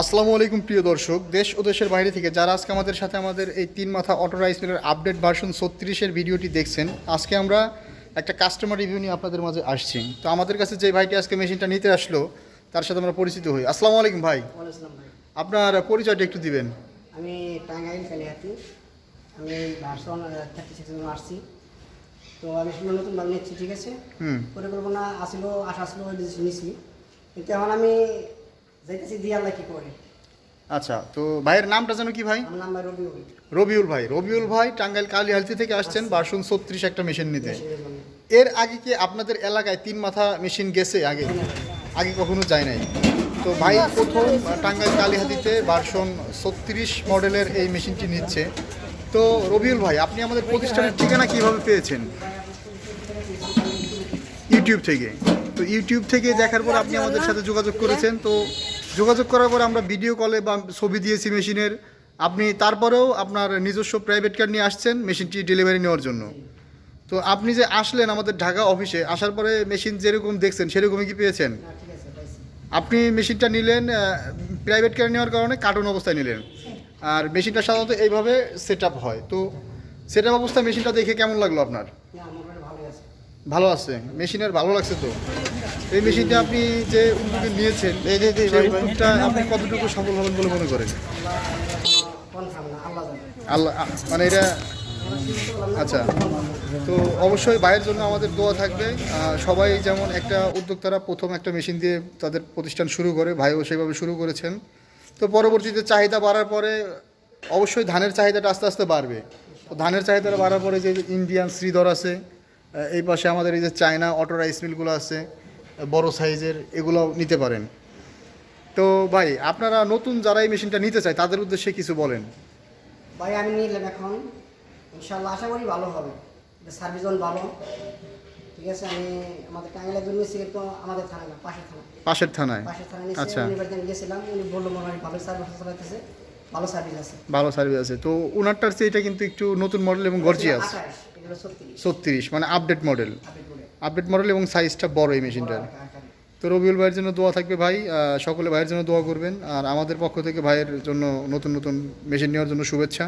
আসসালামু আলাইকুম প্রিয় দর্শক। দেশ ও দেশের বাইরে থেকে যারা আজকে আমাদের সাথে আমাদের এই তিন মাথা অটো রাইস মিলের আপডেট ভার্সন ছত্রিশের ভিডিওটি দেখছেন আজকে আমরা একটা কাস্টমার রিভিউ নিয়ে আপনাদের মাঝে আসছি। তো আমাদের কাছে যে ভাইটি আজকে মেশিনটা নিতে আসলো তার সাথে আমরা পরিচিত হই। আসসালামু আলাইকুম ভাই। আপনার পরিচয়টা একটু দিবেন। আমি টাঙ্গাইল আমি ভার্সন থার্টি সিক্স আসছি তো আমি নতুন ভাবে নিচ্ছি ঠিক আছে? পরিকল্পনা আসিল আশা আসলো নিছি। কিন্তু এখন আমি যাইতেছি দিয়ে আল্লাহ কি করে? আচ্ছা তো ভাইয়ের নামটা যেন কি ভাই? আমার নাম ভাই রবি রবিউল ভাই। রবিউল ভাই টাঙ্গাইল কালী হালতি থেকে আসছেন ভার্সন ছত্রিশ একটা মেশিন নিতে। এর আগে কি আপনাদের এলাকায় তিন মাথা মেশিন গেছে আগে? আগে কখনো যায় নাই। তো ভাই প্রথম টাঙ্গাইল কালীহাতিতে ভার্সন ছত্রিশ মডেলের এই মেশিনটি নিচ্ছে। তো রবিউল ভাই আপনি আমাদের প্রতিষ্ঠানের ঠিকানা কীভাবে পেয়েছেন? ইউটিউব থেকে। তো ইউটিউব থেকে দেখার পর আপনি আমাদের সাথে যোগাযোগ করেছেন তো যোগাযোগ করার পরে আমরা ভিডিও কলে বা ছবি দিয়েছি মেশিনের আপনি তারপরেও আপনার নিজস্ব প্রাইভেট কার নিয়ে আসছেন মেশিনটি ডেলিভারি নেওয়ার জন্য। তো আপনি যে আসলেন আমাদের ঢাকা অফিসে আসার পরে মেশিন যেরকম দেখছেন সেরকমই কি পেয়েছেন? আপনি মেশিনটা নিলেন প্রাইভেট কার নেওয়ার কারণে কার্টুন অবস্থায় নিলেন। আর মেশিনটা সাধারণত এইভাবে সেট আপ হয়। তো সেট আপ অবস্থায় মেশিনটা দেখে কেমন লাগল আপনার? ভালো আছে মেশিনের ভালো লাগছে তো। এই মেশিনটা আপনি যে উদ্যোগে নিয়েছেন সেই উদ্যোগটা আপনি কতটুকু সফল হবেন বলে মনে করেন? আল্লাহ মানে এটা আচ্ছা। তো অবশ্যই বাইরের জন্য আমাদের দোয়া থাকবে। সবাই যেমন একটা উদ্যোক্তারা প্রথম একটা মেশিন দিয়ে তাদের প্রতিষ্ঠান শুরু করে ভাইও সেভাবে শুরু করেছেন। তো পরবর্তীতে চাহিদা বাড়ার পরে অবশ্যই ধানের চাহিদাটা আস্তে আস্তে বাড়বে। তো ধানের চাহিদাটা বাড়ার পরে যে ইন্ডিয়ান শ্রীধর আছে এই পাশে আমাদের এই যে চায়না অটো রাইস মিলগুলো আছে বড় সাইজের এগুলো নিতে পারেন। তো ভাই আপনারা নতুন যারা এই মেশিনটা নিতে চায় তাদের উদ্দেশ্যে কিছু বলেন। ভাই আমি নিলাম এখন। ইনশাল্লাহ আশা করি ভালো হবে। সার্ভিস ভালো। ঠিক আছে আমি আমাদের টাঙ্গাইলের জন্য কিন্তু আমাদের থানা না পাশের থানা পাশের থানায়? পাশের থানা নিয়েছি আচ্ছা। আমি উনি বলল মনে হয় ভালো সার্ভিস চালাইতেছে ভালো সার্ভিস আছে। ভালো সার্ভিস আছে। তো ওনারটার চেয়ে এটা কিন্তু একটু নতুন মডেল এবং গর্জিয়াস ছত্রিশ। মানে আপডেট মডেল আপডেট মডেল এবং সাইজটা বড় এই মেশিনটার তো রবিউল ভাইয়ের জন্য দোয়া থাকবে ভাই সকলে ভাইয়ের জন্য দোয়া করবেন। আর আমাদের পক্ষ থেকে ভাইয়ের জন্য নতুন নতুন মেশিন নেওয়ার জন্য শুভেচ্ছা।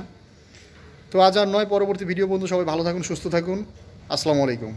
তো আজ আর নয় পরবর্তী ভিডিও বন্ধু সবাই ভালো থাকুন সুস্থ থাকুন। আসসালামু আলাইকুম।